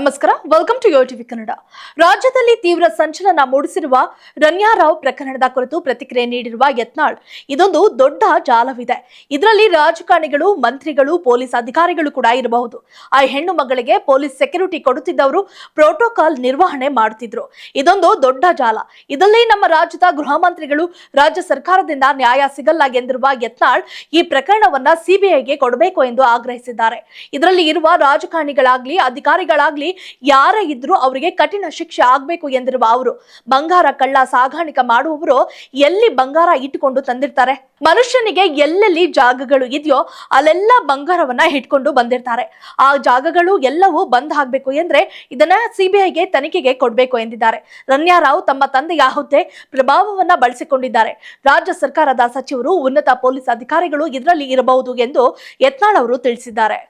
ನಮಸ್ಕಾರ. Welcome to TV Kannada ರಾಜ್ಯದಲ್ಲಿ ತೀವ್ರ ಸಂಚಲನ ಮೂಡಿಸಿರುವ ರನ್ಯಾರಾವ್ ಪ್ರಕರಣದ ಕುರಿತು ಪ್ರತಿಕ್ರಿಯೆ ನೀಡಿರುವ ಯತ್ನಾಳ್, ಇದೊಂದು ದೊಡ್ಡ ಜಾಲವಿದೆ. ಇದರಲ್ಲಿ ರಾಜಕಾರಣಿಗಳು, ಮಂತ್ರಿಗಳು, ಪೊಲೀಸ್ ಅಧಿಕಾರಿಗಳು ಕೂಡ ಇರಬಹುದು. ಆ ಹೆಣ್ಣು ಮಗಳಿಗೆ ಪೊಲೀಸ್ ಸೆಕ್ಯೂರಿಟಿ ಕೊಡುತ್ತಿದ್ದವರು ಪ್ರೋಟೋಕಾಲ್ ನಿರ್ವಹಣೆ ಮಾಡುತ್ತಿದ್ರು. ಇದೊಂದು ದೊಡ್ಡ ಜಾಲ. ಇದರಲ್ಲಿ ನಮ್ಮ ರಾಜ್ಯದ ಗೃಹ ಮಂತ್ರಿಗಳು, ರಾಜ್ಯ ಸರ್ಕಾರದಿಂದ ನ್ಯಾಯ ಸಿಗಲ್ಲ ಎಂದಿರುವ ಯತ್ನಾಳ್ ಈ ಪ್ರಕರಣವನ್ನ ಸಿಬಿಐಗೆ ಕೊಡಬೇಕು ಎಂದು ಆಗ್ರಹಿಸಿದ್ದಾರೆ. ಇದರಲ್ಲಿ ಇರುವ ರಾಜಕಾರಣಿಗಳಾಗ್ಲಿ, ಅಧಿಕಾರಿಗಳಾಗ್ಲಿ ಯಾರೇ ಇದ್ರೂ ಅವರಿಗೆ ಕಠಿಣ ಶಿಕ್ಷೆ ಆಗ್ಬೇಕು ಎಂದಿರುವ ಅವರು. ಬಂಗಾರ ಕಳ್ಳ ಸಾಗಾಣಿಕೆ ಮಾಡುವವರು ಎಲ್ಲಿ ಬಂಗಾರ ಇಟ್ಟುಕೊಂಡು ತಂದಿರ್ತಾರೆ? ಮನುಷ್ಯನಿಗೆ ಎಲ್ಲೆಲ್ಲಿ ಜಾಗಗಳು ಇದೆಯೋ ಅಲ್ಲೆಲ್ಲ ಬಂಗಾರವನ್ನ ಇಟ್ಕೊಂಡು ಬಂದಿರ್ತಾರೆ. ಆ ಜಾಗಗಳು ಎಲ್ಲವೂ ಬಂದ್ ಆಗ್ಬೇಕು ಎಂದ್ರೆ ಇದನ್ನ ಸಿಬಿಐಗೆ ತನಿಖೆಗೆ ಕೊಡಬೇಕು ಎಂದಿದ್ದಾರೆ. ರನ್ಯಾರಾವ್ ತಮ್ಮ ತಂದೆಯ ಹುದ್ದೆ ಪ್ರಭಾವವನ್ನ ಬಳಸಿಕೊಂಡಿದ್ದಾರೆ. ರಾಜ್ಯ ಸರ್ಕಾರದ ಸಚಿವರು ಉನ್ನತ ಪೊಲೀಸ್ ಅಧಿಕಾರಿಗಳು ಇದರಲ್ಲಿ ಇರಬಹುದು ಎಂದು ಯತ್ನಾಳ್ ಅವರು ತಿಳಿಸಿದ್ದಾರೆ.